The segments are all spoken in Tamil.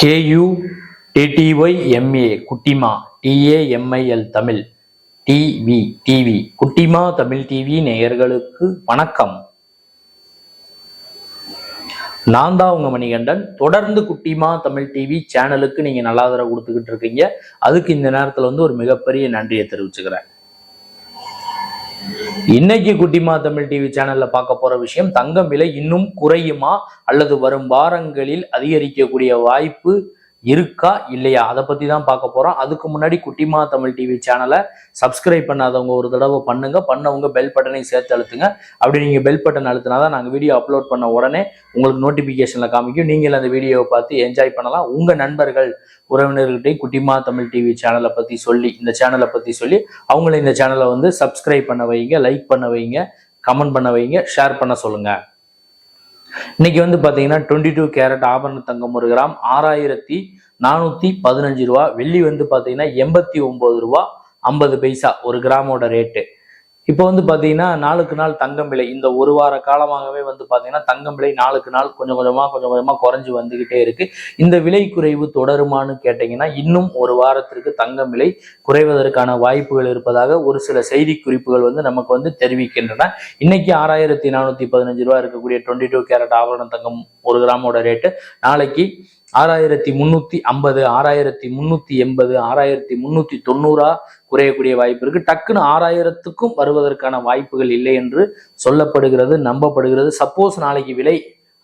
கேயு டிடிஒய் எம்ஏ குட்டிமா டிஏஎம்ஐஎல் தமிழ். டிவி டிவி குட்டிமா தமிழ் டிவி நேயர்களுக்கு வணக்கம். நான் தான் உங்க மணிகண்டன். தொடர்ந்து குட்டிமா தமிழ் டிவி சேனலுக்கு நீங்க நல்லாதர கொடுத்துக்கிட்டு இருக்கீங்க. அதுக்கு இந்த நேரத்துல வந்து ஒரு மிகப்பெரிய நன்றியை தெரிவிச்சுக்கிறேன். இன்னைக்கு குட்டிமா தமிழ் டிவி சேனல்ல பார்க்க போற விஷயம் தங்கம் விலை இன்னும் குறையுமா? அல்லது வரும் வாரங்களில் அதிகரிக்கக்கூடிய வாய்ப்பு இருக்கா இல்லையா? அதை பத்தி தான் பார்க்க போறோம். அதுக்கு முன்னாடி குட்டிமா தமிழ் டிவி சேனலை சப்ஸ்கிரைப் பண்ணாதவங்க ஒரு தடவை பண்ணுங்க. பண்ணவங்க பெல் பட்டனை சேர்த்து அழுத்துங்க. அப்படி நீங்க பெல் பட்டன் அழுத்தினா தான் நாங்கள் வீடியோ அப்லோட் பண்ண உடனே உங்களுக்கு நோட்டிபிகேஷன்ல காமிக்கும். நீங்கள் அந்த வீடியோவை பார்த்து என்ஜாய் பண்ணலாம். உங்க நண்பர்கள் உறவினர்கள்ட்டையும் குட்டிமா தமிழ் டிவி சேனலை பத்தி சொல்லி இந்த சேனலை பத்தி சொல்லி அவங்கள இந்த சேனலை வந்து சப்ஸ்கிரைப் பண்ண வைங்க லைக் பண்ண வைங்க கமெண்ட் பண்ண வைங்க ஷேர் பண்ண சொல்லுங்கள் இன்னைக்கு வந்து பாத்தீங்கன்னா டுவெண்ட்டி டூ கேரட் ஆபரண தங்கம் ஒரு கிராம் ஆறாயிரத்தி நானூத்தி பதினஞ்சு ரூபா. வெள்ளி வந்து பாத்தீங்கன்னா எண்பத்தி ஒன்பது ரூபா ஐம்பது பைசா ஒரு கிராமோட ரேட்டு இப்போ வந்து பார்த்தீங்கன்னா நாளுக்கு நாள் தங்கம் விலை இந்த ஒரு வார காலமாகவே வந்து பார்த்தீங்கன்னா தங்கம் விலை நாளுக்கு நாள் கொஞ்சம் கொஞ்சமாக கொஞ்சம் கொஞ்சமாக குறைஞ்சி வந்துக்கிட்டே இருக்கு. இந்த விலை குறைவு தொடருமான்னு கேட்டிங்கன்னா இன்னும் ஒரு வாரத்திற்கு தங்கம் விலை குறைவதற்கான வாய்ப்புகள் இருப்பதாக ஒரு சில செய்தி குறிப்புகள் வந்து நமக்கு வந்து தெரிவிக்கின்றன. இன்னைக்கு ஆறாயிரத்தி நானூற்றி பதினஞ்சு ரூபா இருக்கக்கூடிய டுவெண்ட்டி டூ கேரட் ஆபரண தங்கம் ஒரு கிராமோட ரேட்டு நாளைக்கு ஆறாயிரத்தி முன்னூத்தி ஐம்பது ஆறாயிரத்தி முன்னூத்தி எண்பது ஆறாயிரத்தி முன்னூத்தி தொண்ணூறா குறையக்கூடிய வாய்ப்பு இருக்கு. டக்குன்னு ஆறாயிரத்துக்கும் வருவதற்கான வாய்ப்புகள் இல்லை என்று சொல்லப்படுகிறது நம்பப்படுகிறது. சப்போஸ் நாளைக்கு விலை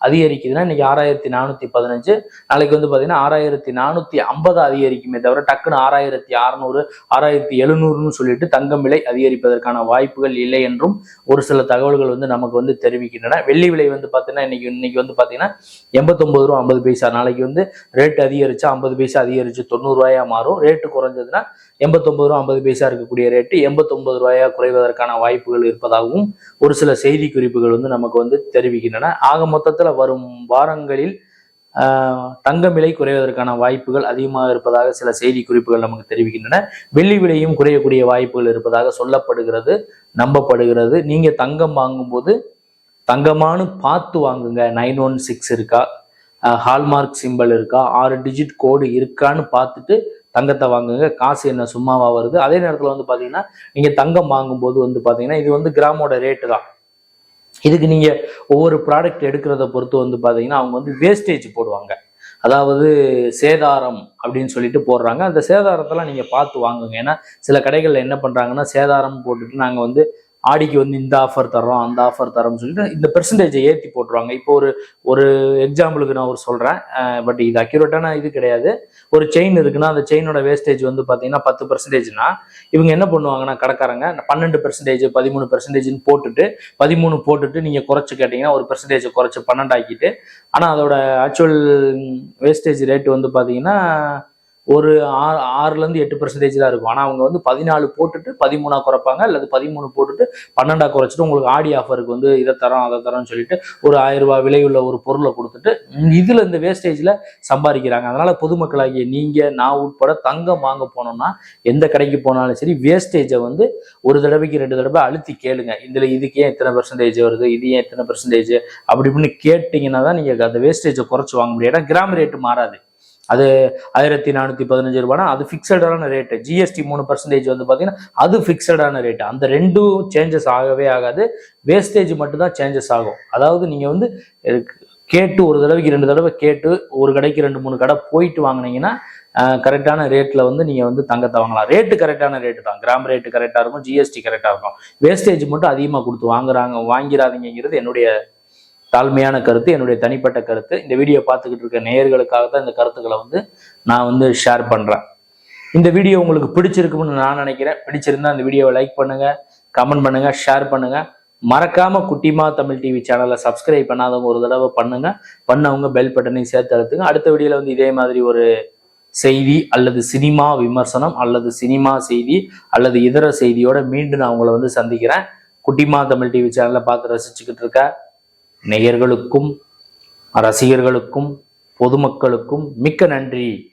அதிகரிக்குதுன்னா இன்னைக்கு ஆறாயிரத்தி நானூத்தி பதினஞ்சு. நாளைக்கு வந்து பாத்தீங்கன்னா ஆறாயிரத்தி நானூத்தி ஐம்பது அதிகரிக்குமே தவிர டக்குன்னு ஆறாயிரத்தி அறுநூறு ஆறாயிரத்தி எழுநூறுன்னு சொல்லிட்டு தங்கம் விலை அதிகரிப்பதற்கான வாய்ப்புகள் இல்லை என்றும் ஒரு சில தகவல்கள் வந்து நமக்கு வந்து தெரிவிக்கின்றன. வெள்ளி விலை வந்து பாத்தீங்கன்னா இன்னைக்கு இன்னைக்கு வந்து பாத்தீங்கன்னா எண்பத்தொன்பது ரூபா ஐம்பது பைசா. நாளைக்கு வந்து ரேட் அதிகரிச்சு ஐம்பது பைசா அதிகரிச்சு தொண்ணூறு ரூபாயா மாறும். ரேட்டு குறைஞ்சதுன்னா எண்பத்தொம்பது ரூபா ஐம்பது பைசா இருக்கக்கூடிய ரேட்டு எண்பத்தொம்பது ரூபாயா குறைவதற்கான வாய்ப்புகள் இருப்பதாகவும் ஒரு சில செய்தி குறிப்புகள் வந்து நமக்கு வந்து தெரிவிக்கின்றன. ஆக மொத்தத்தில் வரும் வாரங்களில் தங்கம் விலை குறைவதற்கான வாய்ப்புகள் அதிகமாக இருப்பதாக சில செய்தி குறிப்புகள் நமக்கு தெரிவிக்கின்றன. வெள்ளி விலையும் குறையக்கூடிய வாய்ப்புகள் இருப்பதாக சொல்லப்படுகிறது நம்பப்படுகிறது. நீங்க தங்கம் வாங்கும்போது தங்கமானு பார்த்து வாங்குங்க. நைன் ஒன் சிக்ஸ் இருக்கா? ஹால்மார்க் சிம்பல் இருக்கா? ஆறு டிஜிட் கோடு இருக்கான்னு பார்த்துட்டு தங்கத்தை வாங்குங்க காசு என்ன சும்மாவா வருது? அதே நேரத்தில் வந்து பார்த்தீங்கன்னா நீங்கள் தங்கம் வாங்கும்போது வந்து பார்த்தீங்கன்னா இது வந்து கிராமோட ரேட்டு தான். இதுக்கு நீங்கள் ஒவ்வொரு ப்ராடக்ட் எடுக்கிறத பொறுத்து வந்து பார்த்தீங்கன்னா அவங்க வந்து வேஸ்டேஜ் போடுவாங்க. அதாவது சேதாரம் அப்படின்னு சொல்லிட்டு போடுறாங்க. அந்த சேதாரத்தெல்லாம் நீங்கள் பார்த்து வாங்குங்க. ஏன்னா சில கடைகளில் என்ன பண்ணுறாங்கன்னா சேதாரம் போட்டுட்டு நாங்கள் வந்து ஆடிக்கு வந்து இந்த ஆஃபர் தரோம் அந்த ஆஃபர் தரோம்னு சொல்லிட்டு இந்த பெர்சன்டேஜை ஏற்றி போட்டுருவாங்க. இப்போ ஒரு ஒரு எக்ஸாம்பிளுக்கு நான் ஒரு சொல்கிறேன் பட் இது அக்யூரேட்டான இது கிடையாது. ஒரு செயின் இருக்குன்னா அந்த செயினோட வேஸ்டேஜ் வந்து பார்த்தீங்கன்னா பத்து பெர்சன்டேஜ்னா இவங்க என்ன பண்ணுவாங்கன்னா கடைக்காரங்க பன்னெண்டு பெர்சன்டேஜ் பதிமூணு பெர்சன்டேஜ்னு போட்டுட்டு பதிமூணு போட்டுட்டு நீங்கள் குறைச்சி கேட்டிங்கன்னா ஒரு பெர்சன்டேஜ் குறைச்சி பன்னெண்டு ஆக்கிட்டு ஆனால் அதோட ஆக்சுவல் வேஸ்டேஜ் ரேட் வந்து பார்த்தீங்கன்னா ஒரு ஆறு ஆறுலேருந்து எட்டு பர்சன்டேஜ் தான் இருக்கும். ஆனால் அவங்க வந்து பதினாலு போட்டுட்டு பதிமூணா குறைப்பாங்க அல்லது பதிமூணு போட்டுட்டு பன்னெண்டா குறைச்சிட்டு உங்களுக்கு ஆடி ஆஃபருக்கு வந்து இதை தரோம் அதை தரோம்னு சொல்லிட்டு ஒரு ஆயிரம் ரூபாய் விலையுள்ள ஒரு பொருளை கொடுத்துட்டு இதில் இந்த வேஸ்டேஜில் சம்பாதிக்கிறாங்க. அதனால் பொதுமக்களாகிய நீங்கள் நான் உட்பட தங்கம் வாங்க போனோம்னா எந்த கடைக்கு போனாலும் சரி வேஸ்டேஜை வந்து ஒரு தடவைக்கு ரெண்டு தடவை அழுத்தி கேளுங்க. இதில் இதுக்கு ஏன் இத்தனை பர்சன்டேஜ் வருது இது ஏன் இத்தனை பர்சன்டேஜ் அப்படி இப்படின்னு கேட்டிங்கன்னா தான் நீங்கள் அந்த வேஸ்டேஜை குறைச்சி வாங்க முடியும். ஏன்னா கிராம் ரேட்டு மாறாது. அது ஆயிரத்தி நானூற்றி பதினஞ்சு ரூபானா அது ஃபிக்ஸடான ரேட்டு ஜிஎஸ்டி மூணு பர்சன்டேஜ் வந்து பார்த்தீங்கன்னா அது ஃபிக்ஸடான ரேட்டு அந்த ரெண்டும் சேஞ்சஸ் ஆகவே ஆகாது. வேஸ்டேஜ் மட்டும்தான் சேஞ்சஸ் ஆகும். அதாவது நீங்கள் வந்து கேட்டு ஒரு தடவைக்கு ரெண்டு தடவை கேட்டு ஒரு கடைக்கு ரெண்டு மூணு கடை போயிட்டு வாங்குனீங்கன்னா கரெக்டான ரேட்டில் வந்து நீங்கள் வந்து தங்கத்தை வாங்கலாம். ரேட்டு கரெக்டான ரேட்டு தான். கிராம் ரேட்டு கரெக்டாக இருக்கும் ஜிஎஸ்டி கரெக்டாக இருக்கும். வேஸ்டேஜ் மட்டும் அதிகமாக கொடுத்து வாங்குறாங்க வாங்கிறாதீங்கிறது என்னுடைய தாழ்மையான கருத்து என்னுடைய தனிப்பட்ட கருத்து. இந்த வீடியோ பார்த்துக்கிட்டு இருக்க நேயர்களுக்காக தான் இந்த கருத்துக்களை வந்து நான் வந்து ஷேர் பண்ணுறேன் இந்த வீடியோ உங்களுக்கு பிடிச்சிருக்கும்னு நான் நினைக்கிறேன். பிடிச்சிருந்தா இந்த வீடியோவை லைக் பண்ணுங்க கமெண்ட் பண்ணுங்க ஷேர் பண்ணுங்க. மறக்காம குட்டிமா தமிழ் டிவி சேனலை சப்ஸ்கிரைப் பண்ணாதவங்க ஒரு தடவை பண்ணுங்க. பண்ணவங்க பெல் பட்டனையும் சேர்த்து அழுத்துங்க. அடுத்த வீடியோல வந்து இதே மாதிரி ஒரு செய்தி அல்லது சினிமா விமர்சனம் அல்லது சினிமா செய்தி அல்லது இதர செய்தியோட மீண்டும் நான் உங்களை வந்து சந்திக்கிறேன். குட்டிமா தமிழ் டிவி சேனலை பார்த்து ரசிச்சுக்கிட்டு இருக்க. நேயர்களுக்கும் ரசிகர்களுக்கும் பொதுமக்களுக்கும் மிக்க நன்றி.